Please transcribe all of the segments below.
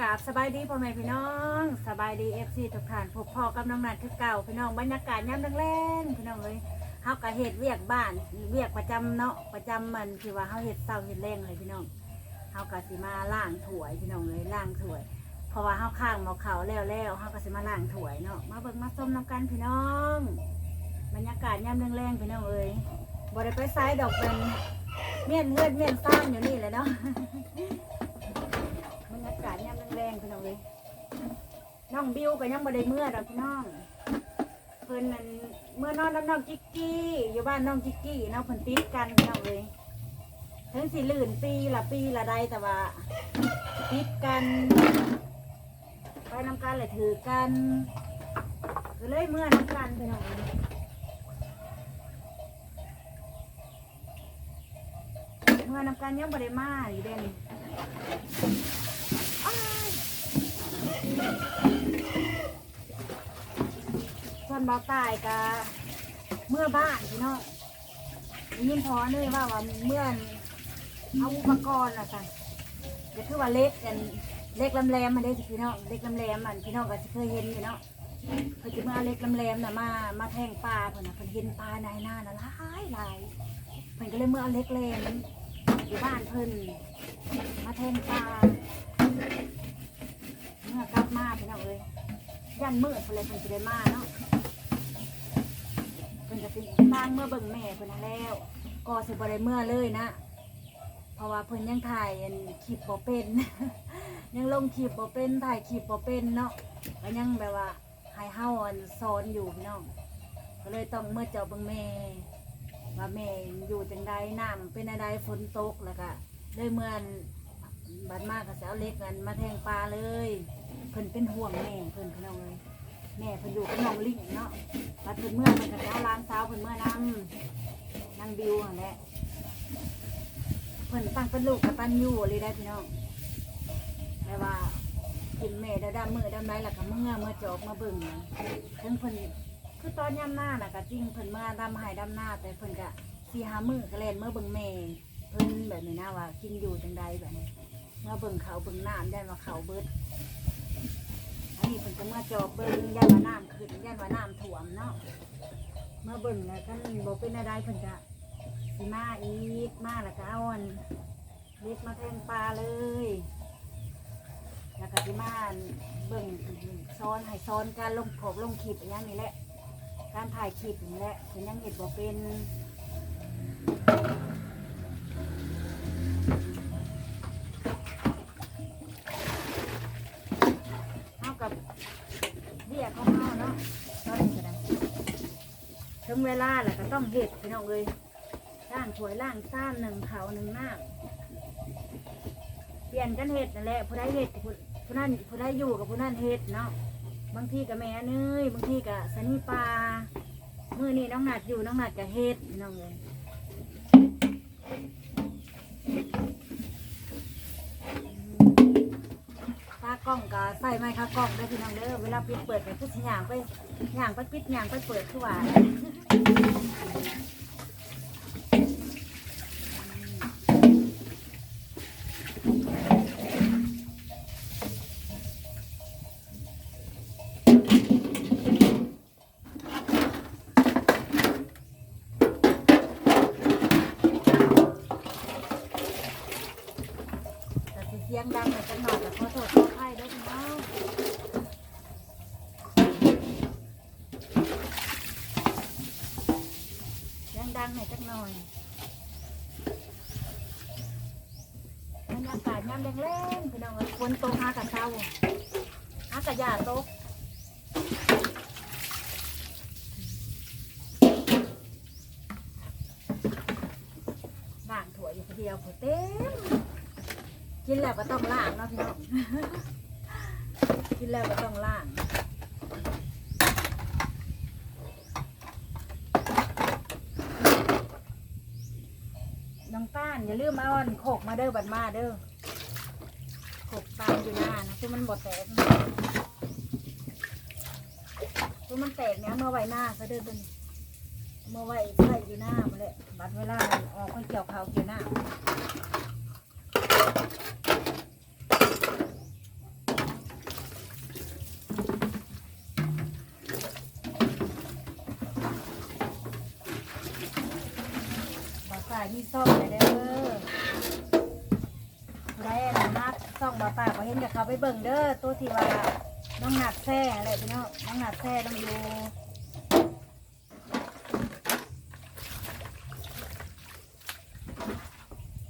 กราบสบายดีพ่อแม่พี่น้องสบายดีเอฟซีทุกท่านพบพ่อกับน้องนันคือเก่าพี่น้องบรรยากาศยามแรงๆพี่น้องเอ้ยเฮากะเฮ็ดเวียกบ้านเวียกประจำเนาะประจำมันคือว่าเฮาเฮ็ดเช้าเฮ็ดแรงเลยพี่น้องเฮากะสิมาล้างถ้วยพี่น้องเอ้ยล้างถ้วย เพราะว่าเฮาข้างหมอเขาแล้วแล้วเฮาก็สิมาล้างถ้วยเนาะมาเบิ่งมาส้มน้ำกันพี่น้อง บรรยากาศยามแรงๆพี่น้องเอ้ยบ่ได้ไปไซดอกเป็นเมียนเฮือนเมียนซ่านอยู่นี่แหละเนาะากาศยามแรงๆพี่น้องเอ้ยน้องบิวก็ยังบ่ได้เมื่อดอกพี่น้อง เพิ่นนั่นเมื่อนอนน้ำน้องจิกกี้อยู่บ้านน้องจิกกี้เนาะเพิ่นติดกันพี่น้องเอ้ยถึงสิลื่นปีละปีละใดแต่ว่าติดกันไปนำกันเลยถือกันก็เลยเมื่อนำกันพี่น้องเอ้ยเมื่อนำกันยังบ่ได้มาอยู่เด่น ส่วนเบาตายกะเมื่อบ้านพี่น้องยินพอเลยว่าว่าเมื่อนเอาอุปกรณ์อะค่ะก็คือว่าเล็กกันเล็กลำแรมมาได้สิพี่น้องเล็กลำแรมมันพี่น้องก็จะเคยเห็นอยู่เนาะเพิ่นจะมาเอเล็กลำแรมน่ะมามาแทงปลาเพิ่นน่ะเพิ่นเห็นปลาในหน้าน่ะหลายหลายเพิ่นก็เลยเมื่อเอาเล็กแรมอยู่บ้านเพิ่นมาแทงปลา มื่อกลับมาพี่น้องเอ้ยยันมืดเพิ่นเลยเพิ่นจะได้มาเนาะเพิ่นจะสิสร้างเมื่อเบิ่งแม่เพิ่นนั่นแล้วก็สิบ่ได้เมื่อเลยนะ เพราะว่าเพิ่นยังถ่ายอันคลิปบ่เป็น ยังลงคลิปบ่เป็นถ่ายคลิปบ่เป็นเนาะก็ยังแบบว่าให้เฮาอันสอนอยู่พี่น้องก็เลยต้องเมื่อเจ้าเบิ่งแม่ว่าแม่อยู่จังใดน้ำเป็นอะไรฝนตกแล้วก็เลยเมื่อนบัดมากก็สิเอาเล็กกันมาแทงปลาเลย เพิ่นเป็นห่วงแม่เพิ่นพี่น้องเลยแม่เพิ่นอยู่กับน้องลิงเนาะบัดเพิ่นเมื่อเพิ่นก็สิเอาหล้านสาวเพิ่นเมื่อนำนางบิวแหละเพิ่นตั้งเป็นลูกกับตันยูเลยได้พี่น้องแต่ว่ากินแม่ได้ดำมือดำไรล่ะก็เมื่อเมื่อจบมาเบิ่งถึงเพิ่นคือตอนย่ำหน้าน่ะก็จริงเพิ่นเมื่อดำหายดำหน้า แต่เพิ่นก็สี่หามือก็เล่นเมื่อเบิ่งแม่เพิ่นแบบนี้นะว่า กินอยู่จังใดแบบนี้เมื่อเบิ่งเขาเบิ่งน้ำได้ว่าเขาเบิด นนี้เพิ่นก็เมื่อจอบเบิ่งย่านว่าน้ำขึ้นย่านว่าน้ำท่วมเนาะเมื่อเบิ่งแล้วกันบ่เป็นอะไรเพิ่นก็สิมาอีกมาแล้วก็เอาอันเล็กมาแทงปลาเลย แล้วก็สิมาเบิ่งซ้อนให้ซ้อนการลงขบลงขีดอย่างนี้แหละ การถ่ายคลิปนี่แหละเป็นยังเห็ดบ่เป็น ถึงเวลาแล้วก็ต้องเห็ดพี่น้องเลยล่างถวยล่างซ่านหนึ่งเขาหนึ่งหน้าเปลี่ยนกันเห็ดนั่นแหละผู้ใดเห็ดผู้นั้นผู้ใดอยู่กับผู้นั้นเห็ดเนาะบางทีกับแม่เนยบางทีกับสนีปลามือนี้น้องหนัดอยู่น้องหนัดกับเห็ดน้องเลย กล้องก็ใส่ไม้ค่ะกล้องได้พี่น้องเด้อเวลาปิดเปิดไปพุทธย่างไปย่างไปปิดย่างไปเปิดคือว่า แต่สิเสียงดังหน่อยจังหน่อยแต่ขอโทษขออภัยด้วยพี่น้องเสียงดังหน่อยจังหน่อยบ รรยากาศยามแรงๆพี่น้องเอ้ยฝนตกหากับเช้าหากับยาตกล่างถั่วอยู่คนเดียวผัวเต็มกินแล้วก็ต้องล้างเนาะพี่น้องกินแล้วก็ต้องล้างน้องต้านอย่าลืมเอาอันโขกมาเด้อบัดมาเด้อ กบปลาอยู่หน้านะคือมันบดแตกคือมันแตกเนี้ยเมื่อไหวหน้าก็เดินเป็นเมื่อไหวไผ่อยู่หน้ามาเลยบัดเวลาออกไปเกี่ยวเขาเกี่ยวหน้าบายมีซ่อม บ่าวตาบ่เห็นกับเขาไปเบิ่งเด้อตัวที่ว่าน้องหนักแซ่อะไรพี่น้องน้องหนักแซ่ต้องอยู่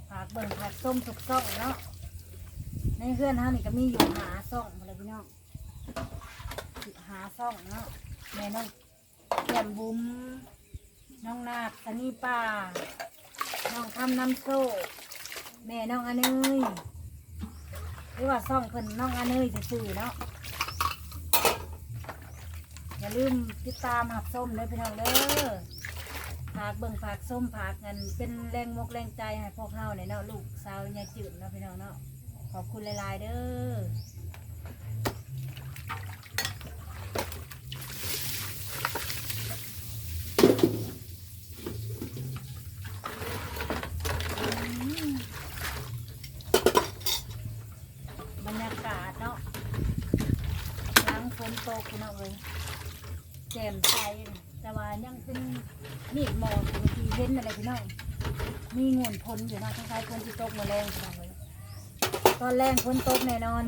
ผักเบิ่งผักส้มสุกซ่องเนาะในเพื่อนเฮานี่ก็มีอยู่หาซ่องอะไรพี่น้องหาซ่องเนาะแม่น้องแก้มบุ้มน้องนาคตานีป่าน้องคำน้ำโซ่แม่น้องอเนย หรือว่าซ่องเพิ่นน้องอเนยซื่อๆเนาะอย่าลืมติดตามหับส้มเลยพี่น้องเด้อฝากเบิ่งฝากส้มฝากเงินเป็นแรงมกแรงใจให้พวกเฮาเนี่ยเนาะลูกสาวยายจืดเนาะพี่น้องเนาะขอบคุณหลายๆเด้อมบรรยากาศเนาะหล้างฝ นตกพี่น้องเลยแจ่มใสแต่ว่ายังเป็นมีดหมอกบางทีเห็นอะไรพี่น้องมีงวนพลอยู่นาะคล้ายๆคนที่ตกมาแรงพี่น้องเลยตอนแรงฝนตกแน่นอน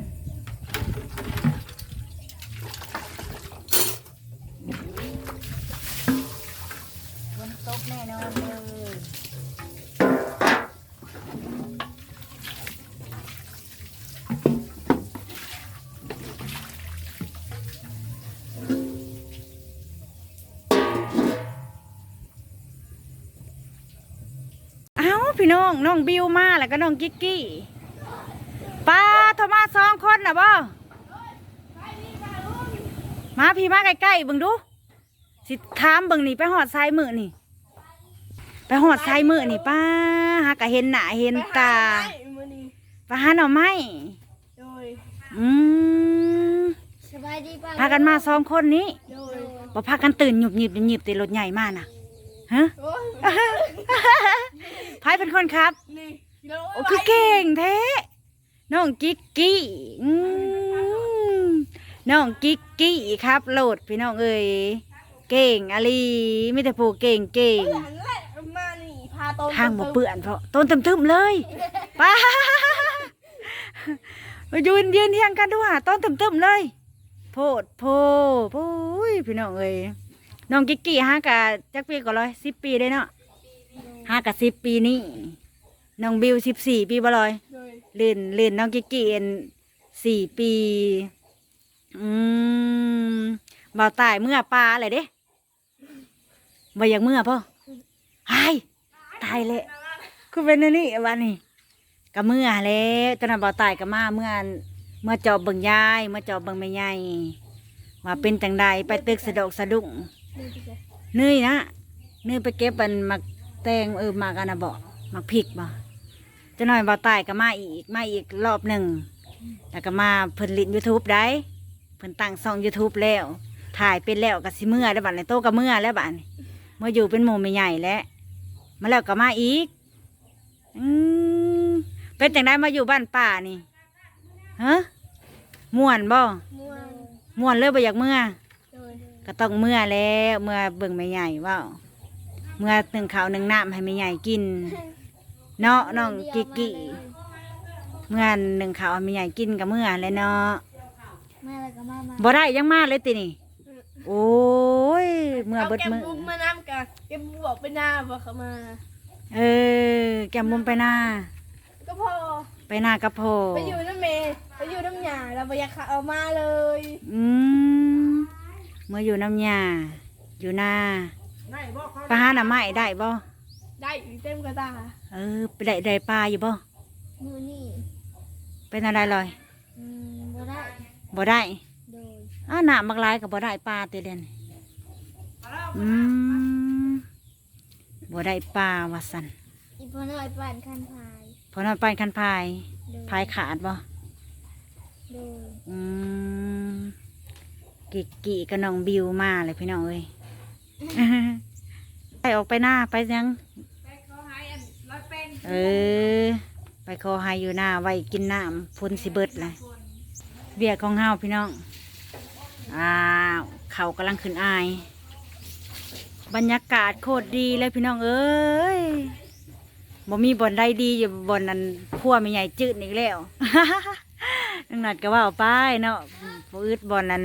ฝนตกแน่นอนเลย พี่น้องน้องบิวมาแล้วก็น้องกิกกี้ป้าโทรมาสองคนนะบ่มาพี่มาใกล้ๆเบิ่งดู สิถามเบิ่งนี่ไปหอดซ้ายมือนี่ ไปหอดซ้ายมือนี่ป้าหากะเห็นหน้าเห็นตามือนี้ป้าหาหน่อไม้โดยอืมสบายดีป่ะพากันมาสองคนนี้โดยบ่พากันตื่นหยุบหยิบหยุบหยิบตีรถใหญ่มาน่ะ ฮะโอ้ยพายเป็นคนครับนี่โดยโอ้คือเก่งแท้น้องกิ๊กกี้อืมน้องกิ๊กกี้ครับโหลดพี่น้องเอ้ยเก่งอะลีมีแต่ผู้เก่งเก่งหันแหละมานี่พาโตทางบ่เปื้อนเพราะต้นตึมๆเลยป้ามายืนยืนเทียงกันดูหาต้นตึมๆเลย โพดโพโอ้ยพี่น้องเอ้ย น้องกิ๊กกี้ห้ากะจักปีก็ร้อยสิบปีได้เนาะห้ากะสิบปีนี่น้องบิวสิบสี่ปีบ่ลอยโดยเล่นเล่นน้องกิ๊กกี้เอ็นสี่ปีอืมบ่าวตายเมื่อปลาอะไรเด้บ่อยากเมื่อพ่อหายตายเลยคือเป็นอันนี่วันนี้ก็เมื่อแล้วตอนนั้นบ่าวตายก็มาเมื่อเมื่อจอบเบิ่งยายเมื่อจอบเบิ่งแม่ยายว่าเป็นจังใดไปตึกสะดอกสะดุ้ง เนื่อยนะเนื่อยไปเก็บมันมักแตงเออมักอันน่ะบ่มักพริกบ่จะหน่อยบ่าวตายก็มาอีกมาอีกรอบหนึ่งแล้วก็มาเพิ่นลินยูทูบได้เพิ่นตั้งช่องยูทูบแล้ว ถ่ายเป็นแล้วก็สิเมื่อแล้วบัดนี้โตก็เมื่อแล้วบัดนี้เมื่ออยู่เป็นหมู่ไม่ใหญ่แล้วมาแล้วก็มาอีกอืมเป็นจังได้มาอยู่บ้านป่านี่ฮะม่วนบ่ม่วงม่วนเลยบ่อยากเมื่อโดย ก็ต้องเมื่อแล้วเมื่อเบิ่งไม่ใหญ่เว่าเมื่อหนึ่งข้าวหนึ่งน้ำให้ไม่ใหญ่กิน เนาะน้องกิกกี้เมื่อหนึ่งข้าวให้ไม่ใหญ่กินกับเมื่อเลยเนาะมาแล้วก็มามาบ่ได้ยังมาเลยตินี่ โอ้ยเมื่อเอาเบิดแก้มมือบุ้มมาน้ำกันแก้มบุ้มบอกไปหน้าบอกเขามา เออ แกมมุมไปหน้า ก็พอ ไปหน้ากระโพไปอยู่น้ำเมย์ไปอยู่น้ำหยาเราไปอยากเอามาเลย อืม เมื่ออยู่น้ำยาอยู่หน้าไปหาหน่อไม้ได้บ่ได้อยู่เต็มกระตาเออไปได้ได้ปลาอยู่บ่มือนี่เป็นอะไรลอยอืมบ่ได้บ่ได้โดยอ้าหนามักลายกับบ่ได้ปลาตีเด่นอืมบ่ได้ปลาว่าสันอีพ่อน้อยป่านคันพายพอนอนไปคันพายโดยพายขาดบ่โดยอืม กิกกิกับน้องบิวมาเลยพี่น้องเอ้ยไปออกไปหน้าไปยังเออ ไปคอหายอยู่หน้าไว้กินน้ำพุ่นสิเบิดเลยเบียร์ของเฮาพี่น้องอ้าวเขากำลังขึ้นอาย บรรยากาศโคตรดีเลยพี่น้องเอ้ยบ่มีบ่อนใดดีอยู่บ่อนนั้นพัวไม่ใหญ่จืดอีกแล้วน้องนัดก็เว่าไปเนาะ บ่อึดบอลนั้น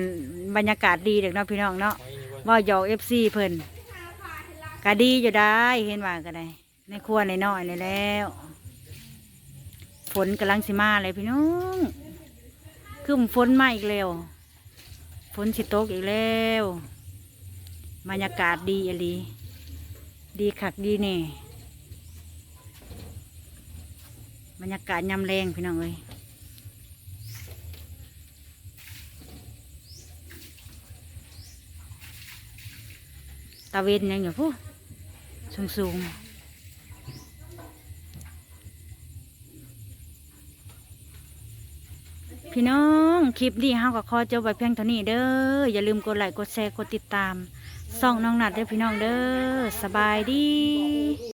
บรรยากาศดีเด็กเนาะพี่น้องเนาะเว่าหยอกเอฟซีเพิ่นก็ดีอยู่ได้เห็นว่าก็ได้ ในครัวในน้อยๆนี่แล้วฝนกำลังสิมาเลยพี่น้องคือฝนมาอีกแล้วฝนสิตกอีกแล้วบรรยากาศดีอะลีดีคักดีแน่บรรยากาศยำแรงพี่น้องเอ้ย ตาเวนยังอยู่พูสูงสูงพี่น้องคลิปนี้เฮากับคอเจ้าใบเพียงเท่านี้เด้ออย่าลืมกดไลค์กดแชร์กดติดตามส่องน้องนัดเด้อพี่น้องเด้อสบายดี